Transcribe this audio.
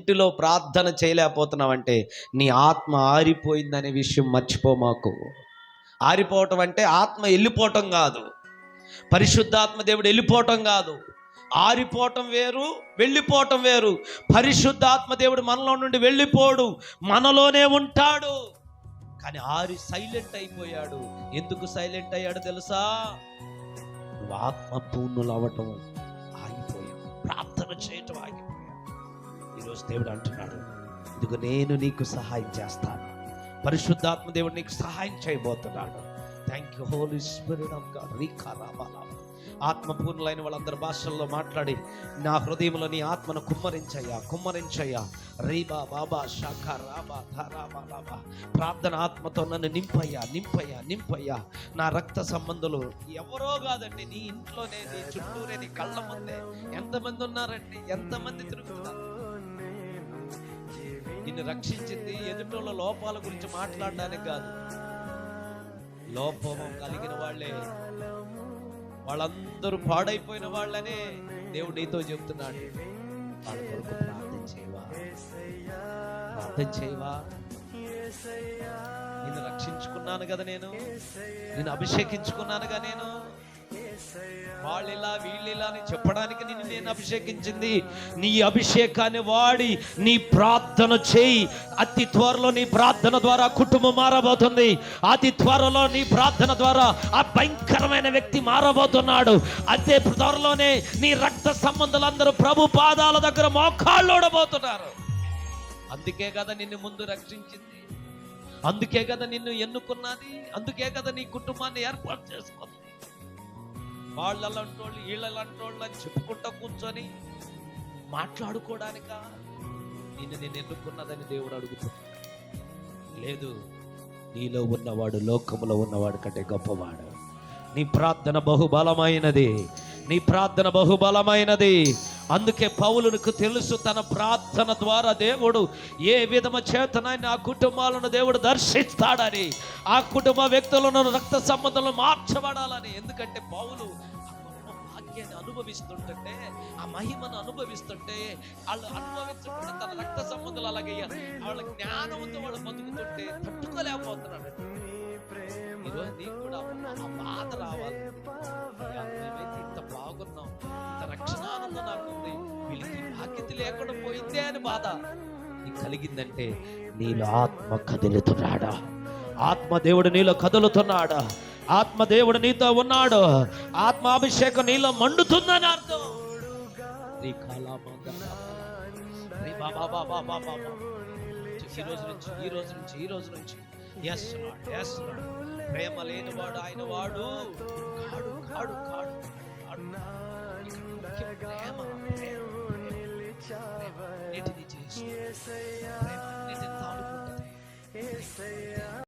ఇంటిలో ప్రార్థన చేయలేకపోతున్నావంటే నీ ఆత్మ ఆరిపోయిందనే విషయం మర్చిపో మాకు. ఆరిపోవటం అంటే ఆత్మ వెళ్ళిపోవటం కాదు. పరిశుద్ధాత్మ దేవుడు వెళ్ళిపోవటం కాదు. ఆరిపోవటం వేరు వెళ్ళిపోవటం వేరు. పరిశుద్ధాత్మ దేవుడు మనలో నుండి వెళ్ళిపోడు మనలోనే ఉంటాడు. కానీ ఆరి సైలెంట్ అయిపోయాడు. ఎందుకు సైలెంట్ అయ్యాడు తెలుసా? నువ్వు ఆత్మ పూర్ణులు అవ్వటం ఆగిపోయావు. ప్రార్థన చేయటం ఆగిపోయావు ఈరోజు దేవుడు అంటున్నాడు. ఇదిగో నేను నీకు సహాయం చేస్తాను. పరిశుద్ధాత్మ దేవుడు నీకు సహాయం చేయబోతున్నాడు. Thank you holy spirit of God రీకా రామాలా ఆత్మపూర్ణులైన వాళ్ళందరి భాషల్లో మాట్లాడి నా హృదయంలో నీ ఆత్మను కుమ్మరించయ్యా కుమ్మరించయ్యా. రీబా బాబా శాఖ రాబా ధారాబా లాబా ప్రార్థన ఆత్మతో నన్ను నింపయ్యా నింపయ్యా నింపయ్యా. నా రక్త సంబంధులు ఎవరో కాదండి నీ ఇంట్లోనే నీ చుట్టూరే నీ కళ్ళ ముందే. ఎంతమంది ఉన్నారండి ఎంతమంది తిరుగుతున్నారు? నిన్ను రక్షించింది ఎదుటోళ్ళ లోపాల గురించి మాట్లాడడానికి కాదు. లోపం కలిగిన వాళ్ళే. వాళ్ళందరూ పాడైపోయిన వాళ్ళనే దేవుడు నీతో చెప్తున్నాడు. వాళ్ళ కొరకు ప్రార్థన చేయవా? ప్రార్థన చేయవా? నిన్ను రక్షించుకున్నాను కదా నేను. నేను అభిషేకించుకున్నానుగా నేను. వాళ్ళిలా ఇలా అని చెప్పడానికి నిన్ను నేను అభిషేకించింది. నీ అభిషేకాన్ని వాడి నీ ప్రార్థన చేయి. అతి త్వరలో నీ ప్రార్థన ద్వారా కుటుంబం మారబోతుంది. అతి త్వరలో నీ ప్రార్థన ద్వారా ఆ భయంకరమైన వ్యక్తి మారబోతున్నాడు. అదే త్వరలోనే నీ రక్త సంబంధులందరూ ప్రభు పాదాల దగ్గర మోకాళ్ళు ఓడబోతున్నారు అందుకే కదా నిన్ను ముందు రక్షించింది. అందుకే కదా నిన్ను ఎన్నుకున్నది. అందుకే కదా నీ కుటుంబాన్ని ఏర్పాటు చేసుకుంది. వాళ్ళు అలాంటి వాళ్ళు వీళ్ళు అలాంటి వాళ్ళు అని చెప్పుకుంటా కూర్చొని మాట్లాడుకోవడానిక నిన్ను నేను ఎన్నుకున్నదని దేవుడు అడుగుతున్నాడు లేదు నీలో ఉన్నవాడు లోకములో ఉన్నవాడు కంటే గొప్పవాడు. నీ ప్రార్థన బహుబలమైనది. నీ ప్రార్థన బహుబలమైనది. అందుకే పౌలునికి తెలుసు తన ప్రార్థన ద్వారా దేవుడు ఏ విధమ చేతనైనా ఆ కుటుంబాలను దేవుడు దర్శిస్తాడని ఆ కుటుంబ వ్యక్తులను రక్త సంబంధంలో మార్చబడాలని. ఎందుకంటే పౌలు భాగ్యాన్ని అనుభవిస్తుంటే ఆ మహిమను అనుభవిస్తుంటే వాళ్ళు అనుభవించుకుంటే తన రక్త సంబంధాలు అలాగే వాళ్ళ జ్ఞానంతో వాళ్ళు బతుకుతుంటే తట్టుకోలేకపోతున్నాడు ఈరోజు నీకు కూడా ఆ బాధ రావాలి. ఈ లేకుండా పోయిందే అని బాధ. నీకు కలిగిందంటే నీలో ఆత్మ కదులుతున్నాడా? ఆత్మ దేవుడు నీలో కదులుతున్నాడా? ఆత్మ దేవుడు నీతో ఉన్నాడు. ఆత్మాభిషేకం నీలో మండుతుందని అర్థం. నీ ఈ రోజు నుంచి ఈ రోజు నుంచి ఈ రోజు నుంచి. ఎస్ లాడ్ ఎస్ లాడ్ ప్రేమ లేనివాడు ఆయన వాడు. కాడు కాడు. కాడు. ప్రేమ, ప్రేమ. ప్రేమ